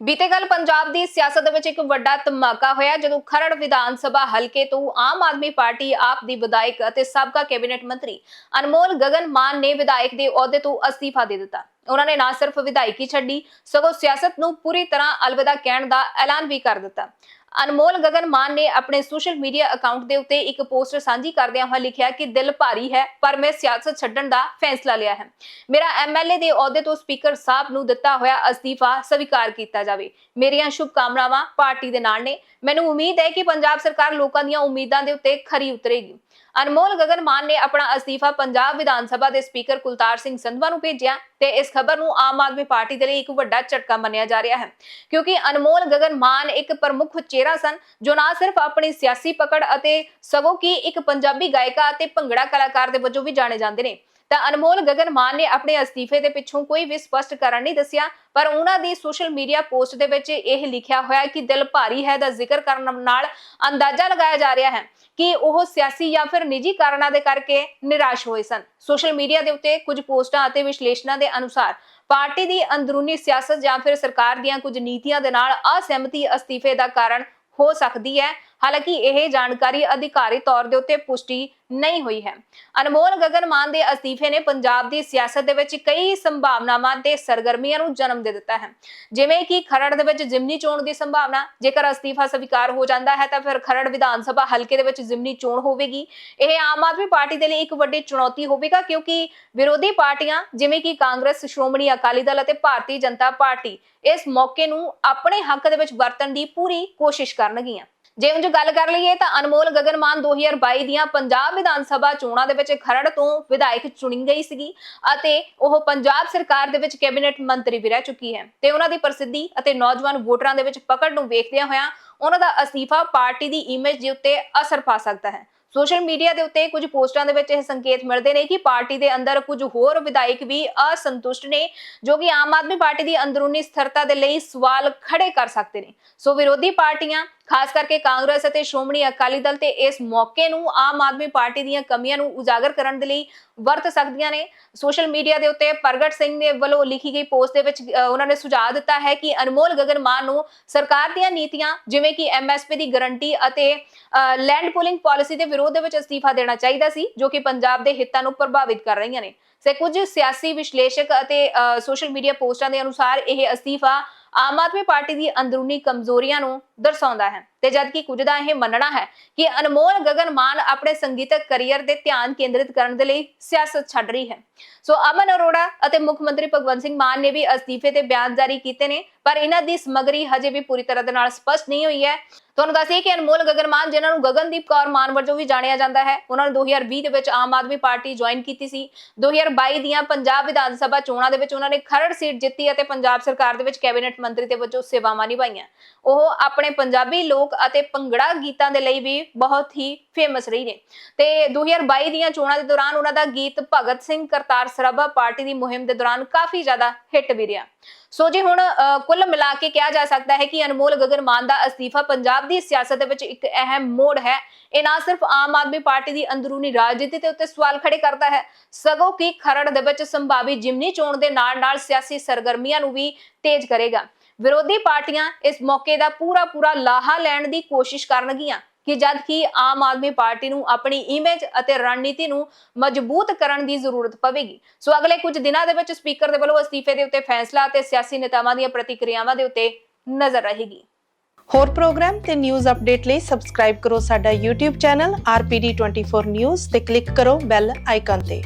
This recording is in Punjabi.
ਬੀਤੇ ਕੱਲ ਪੰਜਾਬ ਦੀ ਸਿਆਸਤ ਦੇ ਵਿੱਚ ਇੱਕ ਵੱਡਾ ਧਮਾਕਾ ਹੋਇਆ, ਜਦੋਂ ਖਰੜ ਵਿਧਾਨ ਸਭਾ ਹਲਕੇ ਤੋਂ ਆਮ ਆਦਮੀ ਪਾਰਟੀ, ਆਪ ਦੀ ਵਿਧਾਇਕ ਅਤੇ ਸਾਬਕਾ ਕੈਬਨਿਟ ਮੰਤਰੀ ਅਨਮੋਲ ਗਗਨ ਮਾਨ ਨੇ ਵਿਧਾਇਕ ਦੇ ਅਹੁਦੇ ਤੋਂ ਅਸਤੀਫਾ ਦੇ ਦਿੱਤਾ। ਉਹਨਾਂ ਨੇ ਨਾ ਸਿਰਫ ਵਿਧਾਇਕੀ ਛੱਡੀ, ਸਗੋਂ ਸਿਆਸਤ ਨੂੰ ਪੂਰੀ ਤਰ੍ਹਾਂ ਅਲਵਿਦਾ ਕਹਿਣ ਦਾ ਐਲਾਨ ਵੀ ਕਰ ਦਿੱਤਾ। ਅਨਮੋਲ ਗਗਨ ਮਾਨ ਨੇ ਆਪਣੇ ਸੋਸ਼ਲ ਮੀਡੀਆ ਅਕਾਊਂਟ ਦੇ ਉੱਤੇ ਇੱਕ ਪੋਸਟ ਸਾਂਝੀ ਕਰਦਿਆਂ ਹੋਇਆ ਲਿਖਿਆ ਕਿ ਦਿਲ ਭਾਰੀ ਹੈ, ਪਰ ਮੈਂ ਸਿਆਸਤ ਛੱਡਣ ਦਾ ਫੈਸਲਾ ਲਿਆ ਹੈ। ਮੇਰਾ ਐਮਐਲਏ ਦੇ ਅਹੁਦੇ ਤੋਂ ਸਪੀਕਰ ਸਾਹਿਬ ਨੂੰ ਦਿੱਤਾ ਹੋਇਆ ਅਸਤੀਫਾ ਸਵੀਕਾਰ ਕੀਤਾ ਜਾਵੇ। ਮੇਰੀਆਂ ਸ਼ੁਭ ਕਾਮਨਾਵਾਂ ਪਾਰਟੀ ਦੇ ਨਾਲ ਨੇ। ਮੈਨੂੰ ਉਮੀਦ ਹੈ ਕਿ ਪੰਜਾਬ ਸਰਕਾਰ ਲੋਕਾਂ ਦੀਆਂ ਉਮੀਦਾਂ ਦੇ ਉੱਤੇ ਖਰੀ ਉਤਰੇਗੀ। ਅਨਮੋਲ ਗਗਨ ਮਾਨ ਨੇ ਆਪਣਾ ਅਸਤੀਫਾ ਪੰਜਾਬ ਵਿਧਾਨ ਸਭਾ ਦੇ ਸਪੀਕਰ ਕੁਲਤਾਰ ਸਿੰਘ ਸੰਧਵਾ ਨੂੰ ਭੇਜਿਆ ਤੇ ਇਸ ਖਬਰ ਨੂੰ ਆਮ ਆਦਮੀ ਪਾਰਟੀ ਦੇ ਲਈ ਇੱਕ ਵੱਡਾ ਝਟਕਾ ਮੰਨਿਆ ਜਾ ਰਿਹਾ ਹੈ। ਕਿਉਂਕਿ ਅਨਮੋਲ ਗਗਨ ਮਾਨ ਇੱਕ ਪ੍ਰਮੁੱਖ ਚਿਹਰਾ ਸਨ, ਜੋ ਨਾ ਸਿਰਫ ਆਪਣੀ ਸਿਆਸੀ ਪਕੜ ਅਤੇ ਸਗੋਂ ਕਿ ਇੱਕ ਪੰਜਾਬੀ ਗਾਇਕਾ ਅਤੇ ਭੰਗੜਾ ਕਲਾਕਾਰ ਦੇ ਵਜੋਂ ਵੀ ਜਾਣੇ ਜਾਂਦੇ ਨੇ। ਤਾਂ ਅਨਮੋਲ ਗਗਨ ਮਾਨ ਨੇ ਆਪਣੇ ਅਸਤੀਫੇ ਦੇ ਪਿੱਛੋਂ ਕੋਈ ਵੀ ਸਪਸ਼ਟ ਕਾਰਨ ਨਹੀਂ ਦੱਸਿਆ, ਪਰ ਉਹਨਾਂ ਦੀ ਸੋਸ਼ਲ ਮੀਡੀਆ ਪੋਸਟ ਦੇ ਵਿੱਚ ਇਹ ਲਿਖਿਆ ਹੋਇਆ ਕਿ ਦਿਲ ਭਾਰੀ ਹੈ ਦਾ ਜ਼ਿਕਰ ਕਰਨ ਨਾਲ ਅੰਦਾਜ਼ਾ ਲਗਾਇਆ ਜਾ ਰਿਹਾ ਹੈ ਕਿ ਉਹ ਸਿਆਸੀ ਜਾਂ ਫਿਰ ਨਿੱਜੀ ਕਾਰਨਾਂ ਦੇ ਕਰਕੇ ਨਿਰਾਸ਼ ਹੋਏ ਸਨ। ਸੋਸ਼ਲ ਮੀਡੀਆ ਦੇ ਉੱਤੇ ਕੁਝ ਪੋਸਟਾਂ ਅਤੇ ਵਿਸ਼ਲੇਸ਼ਣਾਂ ਦੇ ਅਨੁਸਾਰ ਪਾਰਟੀ ਦੀ ਅੰਦਰੂਨੀ ਸਿਆਸਤ ਜਾਂ ਫਿਰ ਸਰਕਾਰ ਦੀਆਂ ਕੁਝ ਨੀਤੀਆਂ ਦੇ ਨਾਲ ਅਸਹਿਮਤੀ ਅਸਤੀਫੇ ਦਾ ਕਾਰਨ ਹੋ ਸਕਦੀ ਹੈ। ਹਾਲਾਂਕਿ ਇਹ ਜਾਣਕਾਰੀ ਅਧਿਕਾਰੀ ਤੌਰ ਦੇ ਉੱਤੇ ਪੁਸ਼ਟੀ ਨਹੀਂ ਹੋਈ ਹੈ। ਅਨਮੋਲ ਗਗਨ ਮਾਨ ਦੇ ਅਸਤੀਫੇ ਨੇ ਪੰਜਾਬ ਦੀ ਸਿਆਸਤ ਦੇ ਵਿੱਚ ਕਈ ਸੰਭਾਵਨਾਵਾਂ ਤੇ ਸਰਗਰਮੀਆਂ ਨੂੰ ਜਨਮ ਦੇ ਦਿੱਤਾ ਹੈ। ਜਿਵੇਂ ਕਿ ਖਰੜ ਦੇ ਵਿੱਚ ਜ਼ਿਮਨੀ ਚੋਣ ਦੀ ਸੰਭਾਵਨਾ, ਜੇਕਰ ਅਸਤੀਫਾ ਸਵੀਕਾਰ ਹੋ ਜਾਂਦਾ ਹੈ ਤਾਂ ਫਿਰ ਖਰੜ ਵਿਧਾਨ ਸਭਾ ਹਲਕੇ ਦੇ ਵਿੱਚ ਜ਼ਿਮਨੀ ਚੋਣ ਹੋਵੇਗੀ। ਇਹ ਆਮ ਆਦਮੀ ਪਾਰਟੀ ਦੇ ਲਈ ਇੱਕ ਵੱਡੀ ਚੁਣੌਤੀ ਹੋਵੇਗਾ ਕਿਉਂਕਿ ਵਿਰੋਧੀ ਪਾਰਟੀਆਂ ਜਿਵੇਂ ਕਿ ਕਾਂਗਰਸ, ਸ਼੍ਰੋਮਣੀ ਅਕਾਲੀ ਦਲ ਅਤੇ ਭਾਰਤੀ ਜਨਤਾ ਪਾਰਟੀ ਇਸ ਮੌਕੇ ਨੂੰ ਆਪਣੇ ਹੱਕ ਦੇ ਵਿੱਚ ਵਰਤਣ ਦੀ ਪੂਰੀ ਕੋਸ਼ਿਸ਼ ਕਰਨਗੀਆਂ। ਜੇ ਉਂਝ ਗੱਲ ਕਰ ਲਈਏ ਤਾਂ ਅਨਮੋਲ ਗਗਨ ਮਾਨ 2022 ਦੀਆਂ ਪੰਜਾਬ ਵਿਧਾਨ ਸਭਾ ਚੋਣਾਂ ਦੇ ਵਿੱਚ ਖਰੜ ਤੋਂ ਵਿਧਾਇਕ ਚੁਣੀ ਗਈ ਸੀਗੀ ਅਤੇ ਉਹ ਪੰਜਾਬ ਸਰਕਾਰ ਦੇ ਵਿੱਚ ਕੈਬਨਿਟ ਮੰਤਰੀ ਵੀ ਰਹਿ ਚੁੱਕੀ ਹੈ। ਤੇ ਉਹਨਾਂ ਦੀ ਪ੍ਰਸਿੱਧੀ ਅਤੇ ਨੌਜਵਾਨ ਵੋਟਰਾਂ ਦੇ ਵਿੱਚ ਪਕੜ ਨੂੰ ਵੇਖਦਿਆਂ ਹੋਇਆਂ ਉਹਨਾਂ ਦਾ ਅਸਤੀਫਾ ਪਾਰਟੀ ਦੀ ਇਮੇਜ ਦੇ ਉੱਤੇ ਅਸਰ ਪਾ ਸਕਦਾ ਹੈ। ਸੋਸ਼ਲ ਮੀਡੀਆ ਦੇ ਉੱਤੇ ਕੁਝ ਪੋਸਟਾਂ ਦੇ ਵਿੱਚ ਇਹ ਸੰਕੇਤ ਮਿਲਦੇ ਨੇ ਕਿ ਪਾਰਟੀ ਦੇ ਅੰਦਰ ਕੁਝ ਹੋਰ ਵਿਧਾਇਕ ਵੀ ਅਸੰਤੁਸ਼ਟ ਨੇ, ਜੋ ਕਿ ਆਮ ਆਦਮੀ ਪਾਰਟੀ ਦੀ ਅੰਦਰੂਨੀ ਸਥਿਰਤਾ ਦੇ ਲਈ ਸਵਾਲ ਖੜੇ ਕਰ ਸਕਦੇ ਨੇ। ਸੋ ਵਿਰੋਧੀ ਪਾਰਟੀਆਂ ਖਾਸ ਕਰਕੇ ਕਾਂਗਰਸ ਅਤੇ ਸ਼੍ਰੋਮਣੀ ਅਕਾਲੀ ਦਲ ਤੇ ਇਸ ਮੌਕੇ ਨੂੰ ਆਮ ਆਦਮੀ ਪਾਰਟੀ ਦੀਆਂ ਕਮੀਆਂ ਨੂੰ ਉਜਾਗਰ ਕਰਨ ਦੇ ਲਈ ਵਰਤ ਸਕਦੀਆਂ ਨੇ। ਸੋਸ਼ਲ ਮੀਡੀਆ ਦੇ ਉੱਤੇ ਪ੍ਰਗਟ ਸਿੰਘ ਦੇ ਵੱਲੋਂ ਲਿਖੀ ਗਈ ਪੋਸਟ ਦੇ ਵਿੱਚ ਉਹਨਾਂ ਨੇ ਸੁਝਾਅ ਦਿੱਤਾ ਹੈ ਕਿ ਅਨਮੋਲ ਗਗਨ ਮਾਨ ਨੂੰ ਸਰਕਾਰ ਦੀਆਂ ਨੀਤੀਆਂ, ਜਿਵੇਂ ਕਿ ਐਮਐਸਪੀ ਦੀ ਗਾਰੰਟੀ ਅਤੇ ਲੈਂਡ ਪੂਲਿੰਗ ਪਾਲਿਸੀ ਦੇ ਵਿਰੋਧ ਦੇ ਵਿੱਚ ਅਸਤੀਫਾ ਦੇਣਾ ਚਾਹੀਦਾ ਸੀ, ਜੋ ਕਿ ਪੰਜਾਬ ਦੇ ਹਿੱਤਾਂ ਨੂੰ ਪ੍ਰਭਾਵਿਤ ਕਰ ਰਹੀਆਂ ਨੇ। ਸੇ ਕੁਝ ਸਿਆਸੀ ਵਿਸ਼ਲੇਸ਼ਕ ਅਤੇ ਸੋਸ਼ਲ ਮੀਡੀਆ ਪੋਸਟਾਂ ਦੇ ਅਨੁਸਾਰ ਇਹ ਅਸਤੀਫਾ ਆਮ ਆਦਮੀ ਪਾਰਟੀ ਦੀ ਅੰਦਰੂਨੀ ਕਮਜ਼ੋਰੀਆਂ ਨੂੰ ਦਰਸਾਉਂਦਾ ਹੈ। ਤੇ ਜਦਕਿ ਕੁਝ ਦਾ ਇਹ ਮੰਨਣਾ ਹੈ ਕਿ ਅਨਮੋਲ ਗਗਨ ਮਾਨ ਆਪਣੇ ਸੰਗੀਤਕ ਕੈਰੀਅਰ ਦੇ ਧਿਆਨ ਕੇਂਦਰਿਤ ਕਰਨ ਦੇ ਲਈ ਸਿਆਸਤ ਛੱਡ ਰਹੀ ਹੈ। ਸੋ ਅਮਨ ਅਰੋੜਾ ਅਤੇ ਮੁੱਖ ਮੰਤਰੀ ਭਗਵੰਤ ਸਿੰਘ ਮਾਨ ਨੇ ਵੀ ਅਸਤੀਫੇ ਤੇ ਬਿਆਨ ਜਾਰੀ ਕੀਤੇ ਨੇ, ਪਰ ਇਹਨਾਂ ਦੀ ਸਮਗਰੀ ਹਜੇ ਵੀ ਪੂਰੀ ਤਰ੍ਹਾਂ ਦੇ ਨਾਲ ਸਪਸ਼ਟ ਨਹੀਂ ਹੋਈ ਹੈ। ਤੁਹਾਨੂੰ ਦੱਸੀਏ ਕਿ ਅਨਮੋਲ ਗਗਨ ਮਾਨ ਜਿਨ੍ਹਾਂ ਨੂੰ ਗਗਨਦੀਪ ਕੌਰ ਮਾਨ ਵਜੋਂ ਵੀ ਜਾਣਿਆ ਜਾਂਦਾ ਹੈ, ਉਹਨਾਂ ਨੇ 2020 ਦੇ ਵਿੱਚ ਆਮ ਆਦਮੀ ਪਾਰਟੀ ਜੁਆਇਨ ਕੀਤੀ ਸੀ। 2022 ਦੀਆਂ ਪੰਜਾਬ ਵਿਧਾਨ ਸਭਾ ਚੋਣਾਂ ਦੇ ਵਿੱਚ ਉਹਨਾਂ ਨੇ ਖਰੜ ਸੀਟ ਜਿੱਤੀ ਅਤੇ ਪੰਜਾਬ ਸਰਕਾਰ ਦੇ ਵਿੱਚ ਕੈਬਨਿਟ ਮੰਤਰੀ ਦੇ ਵਜੋਂ ਸੇਵਾਵਾਂ ਨਿਭਾਈਆਂ। ਉਹ ਆਪਣੇ ਪੰਜਾਬੀ ਲੋਕ ਅਤੇ ਭੰਗੜਾ ਗੀਤਾਂ ਦੇ ਲਈ ਵੀ ਬਹੁਤ ਹੀ ਫੇਮਸ ਰਹੀ ਨੇ। ਤੇ 2022 ਦੀਆਂ ਚੋਣਾਂ ਦੇ ਦੌਰਾਨ ਉਹਨਾਂ ਦਾ ਗੀਤ ਭਗਤ ਸਿੰਘ ਕਰਤਾਰ ਸਰਾਭਾ ਪਾਰਟੀ ਦੀ ਮੁਹਿੰਮ ਦੇ ਦੌਰਾਨ ਕਾਫੀ ਜ਼ਿਆਦਾ ਹਿੱਟ ਵੀ ਰਿਹਾ। ਸੋ ਜੀ ਹੁਣ ਕੁੱਲ ਮਿਲਾ ਕੇ ਕਿਹਾ ਜਾ ਸਕਦਾ ਹੈ ਕਿ ਅਨਮੋਲ ਗਗਨ ਮਾਨ ਦਾ ਅਸਤੀਫਾ ਪੰਜਾਬ ਦੀ ਸਿਆਸਤ ਦੇ ਵਿੱਚ ਇੱਕ ਅਹਿਮ ਮੋੜ ਹੈ। ਇਹ ਨਾ ਸਿਰਫ ਆਮ ਆਦਮੀ ਪਾਰਟੀ ਦੀ ਅੰਦਰੂਨੀ ਰਾਜਨੀਤੀ ਤੇ ਉੱਤੇ ਸਵਾਲ ਖੜੇ ਕਰਦਾ ਹੈ, ਸਗੋਂ ਕਿ ਖਰੜ ਦੇ ਵਿੱਚ ਸੰਭਾਵੀ ਜਿਮਨੀ ਚੋਣ ਦੇ ਨਾਲ-ਨਾਲ ਸਿਆਸੀ ਸਰਗਰਮੀਆਂ ਨੂੰ ਵੀ ਤੇਜ਼ ਕਰੇਗਾ। ਵਿਰੋਧੀ ਪਾਰਟੀਆਂ ਇਸ ਮੌਕੇ ਦਾ ਪੂਰਾ ਪੂਰਾ ਲਾਹਾ ਲੈਣ ਦੀ ਕੋਸ਼ਿਸ਼ ਕਰਨਗੀਆਂ ਕਿ ਜਦ ਕਿ ਆਮ ਆਦਮੀ ਪਾਰਟੀ ਨੂੰ ਆਪਣੀ ਇਮੇਜ ਅਤੇ ਰਣਨੀਤੀ ਨੂੰ ਮਜ਼ਬੂਤ ਕਰਨ ਦੀ ਜ਼ਰੂਰਤ ਪਵੇਗੀ। ਸੋ ਅਗਲੇ ਕੁਝ ਦਿਨਾਂ ਦੇ ਵਿੱਚ ਸਪੀਕਰ ਦੇ ਵੱਲੋਂ ਅਸਤੀਫੇ ਦੇ ਉੱਤੇ ਫੈਸਲਾ ਅਤੇ ਸਿਆਸੀ ਨੇਤਾਵਾਂ ਦੀਆਂ ਪ੍ਰਤੀਕਿਰਿਆਵਾਂ ਦੇ ਉੱਤੇ ਨਜ਼ਰ ਰਹੇਗੀ। ਹੋਰ ਪ੍ਰੋਗਰਾਮ ਤੇ ਨਿਊਜ਼ ਅਪਡੇਟ ਲਈ ਸਬਸਕ੍ਰਾਈਬ ਕਰੋ ਸਾਡਾ YouTube ਚੈਨਲ RPD24 News ਤੇ ਕਲਿੱਕ ਕਰੋ ਬੈਲ ਆਈਕਨ ਤੇ।